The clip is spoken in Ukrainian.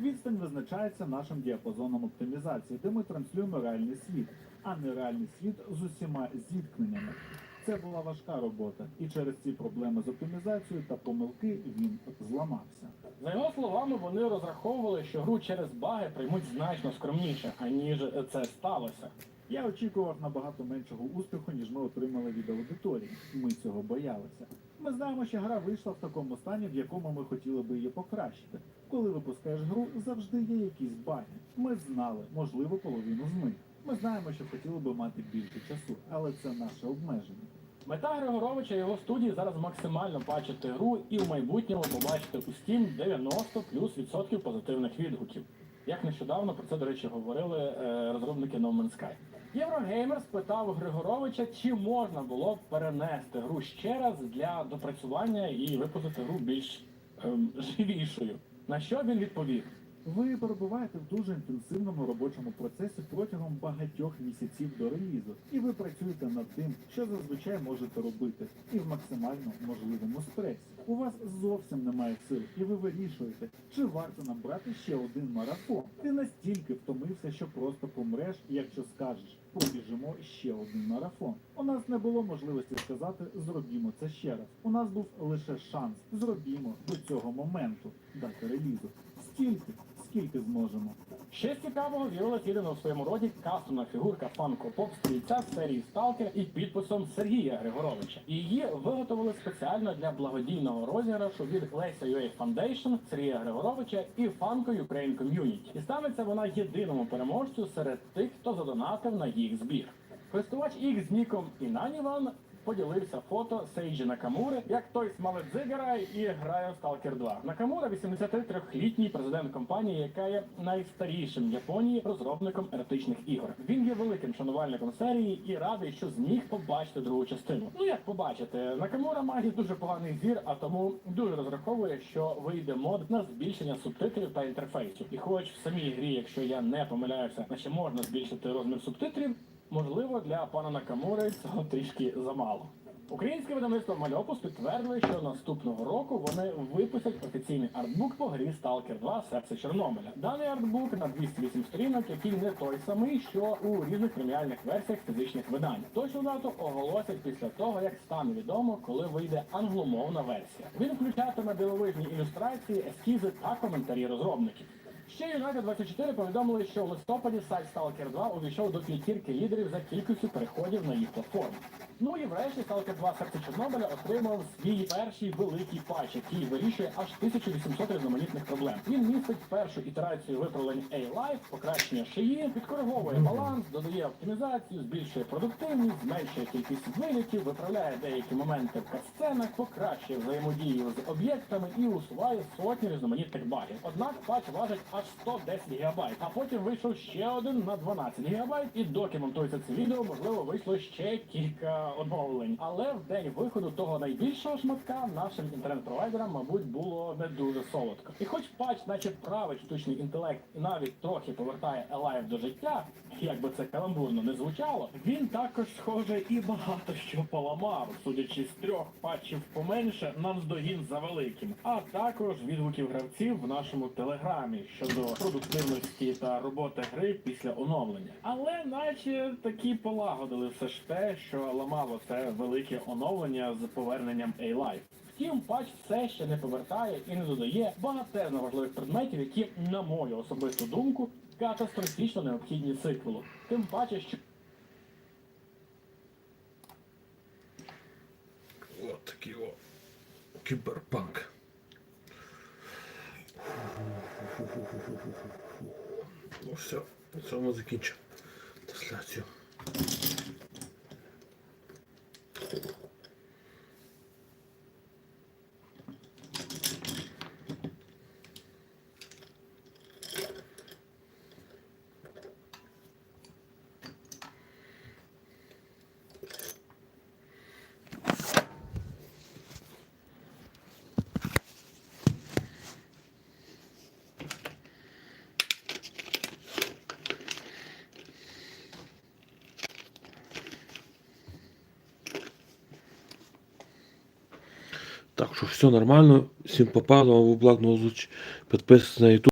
Відстань визначається нашим діапазоном оптимізації, де ми транслюємо реальний світ, а не реальний світ з усіма зіткненнями. Це була важка робота, і через ці проблеми з оптимізацією та помилки він зламався. За його словами, вони розраховували, що гру через баги приймуть значно скромніше, аніж це сталося. Я очікував набагато меншого успіху, ніж ми отримали від аудиторії. Ми цього боялися. Ми знаємо, що гра вийшла в такому стані, в якому ми хотіли би її покращити. Коли випускаєш гру, завжди є якісь баги. Ми знали, можливо, половину з них. Ми знаємо, що хотіли би мати більше часу, але це наше обмеження. Мета Григоровича і його студії зараз максимально бачити гру і в майбутньому побачити у Steam 90 плюс відсотків позитивних відгуків. Як нещодавно про це, до речі, говорили е, розробники No Man's Sky. Єврогеймер спитав Григоровича, чи можна було б перенести гру ще раз для допрацювання і випустити гру більш ем, живішою. На що він відповів? Ви перебуваєте в дуже інтенсивному робочому процесі протягом багатьох місяців до релізу, і ви працюєте над тим, що зазвичай можете робити, і в максимально можливому стресі. У вас зовсім немає сил, і ви вирішуєте, чи варто нам брати ще один марафон. Ти настільки втомився, що просто помреш, якщо скажеш, побіжимо ще один марафон. У нас не було можливості сказати зробімо це ще раз. У нас був лише шанс зробімо до цього моменту дати релізу. Стільки, скільки зможемо. Ще цікавого з'явилася єдина у своєму роді кастомна фігурка фанко поп стрільця з серії Сталкер і підписом Сергія Григоровича. Її виготовили спеціально для благодійного розіграшу від Леся UA Foundation, Сергія Григоровича і Фанко Ukraine Community. І станеться вона єдиному переможцю серед тих, хто задонатив на їх збір. Користувач X з ніком Інаніван поділився фото Сейджі Накамури, як той смалить дзигара і грає в Stalker 2. Накамура 83-літній президент компанії, яка є найстарішим в Японії розробником еротичних ігор. Він є великим шанувальником серії і радий, що зміг побачити другу частину. Ну як побачити, Накамура має дуже поганий зір, а тому дуже розраховує, що вийде мод на збільшення субтитрів та інтерфейсу. І хоч в самій грі, якщо я не помиляюся, наче можна збільшити розмір субтитрів, можливо, для пана Накамури цього трішки замало. Українське видавництво Мальопус підтвердили, що наступного року вони випустять офіційний артбук по грі Stalker 2 Серце Чорнобиля. Даний артбук на 208 сторінок, який не той самий, що у різних преміальних версіях фізичних видань. Точну дату оголосять після того, як стане відомо, коли вийде англомовна версія. Він включатиме дивовижні ілюстрації, ескізи та коментарі розробників. Ще United 24 повідомили, що в листопаді сайт Stalker 2 увійшов до п'ятірки лідерів за кількістю переходів на їх платформу. Ну і врешті Stalker 2 серце Чорнобиля отримав свій перший великий патч, який вирішує аж 1800 різноманітних проблем. Він містить першу ітерацію виправлень A-Life, покращення шиї, підкориговує баланс, додає оптимізацію, збільшує продуктивність, зменшує кількість вилітів, виправляє деякі моменти в катсценах, покращує взаємодію з об'єктами і усуває сотні різноманітних багів. Однак патч важить аж 110 ГБ, а потім вийшов ще один на 12 ГБ, і доки монтується це відео, можливо, вийшло ще кілька оновлень. Але в день виходу того найбільшого шматка нашим інтернет-провайдерам, мабуть, було не дуже солодко. І хоч патч, наче править штучний інтелект, і навіть трохи повертає Елайв до життя, як би це каламбурно не звучало, він також, схоже, і багато що поламав, судячи з трьох патчів поменше, нам здогін за великим, а також відгуків гравців в нашому телеграмі щодо продуктивності та роботи гри після оновлення. Але наче такі полагодили все ж те, що ламало це велике оновлення з поверненням A-Life. Втім, патч все ще не повертає і не додає багатезно важливих предметів, які, на мою особисту думку, катастрофічно необхідні циклу. Тим паче, що От такий о. Кіберпанк. Ну все, на цьому закінчу трансляцію. Так що все нормально. Всім попало, в благ на Підписуйтесь на YouTube.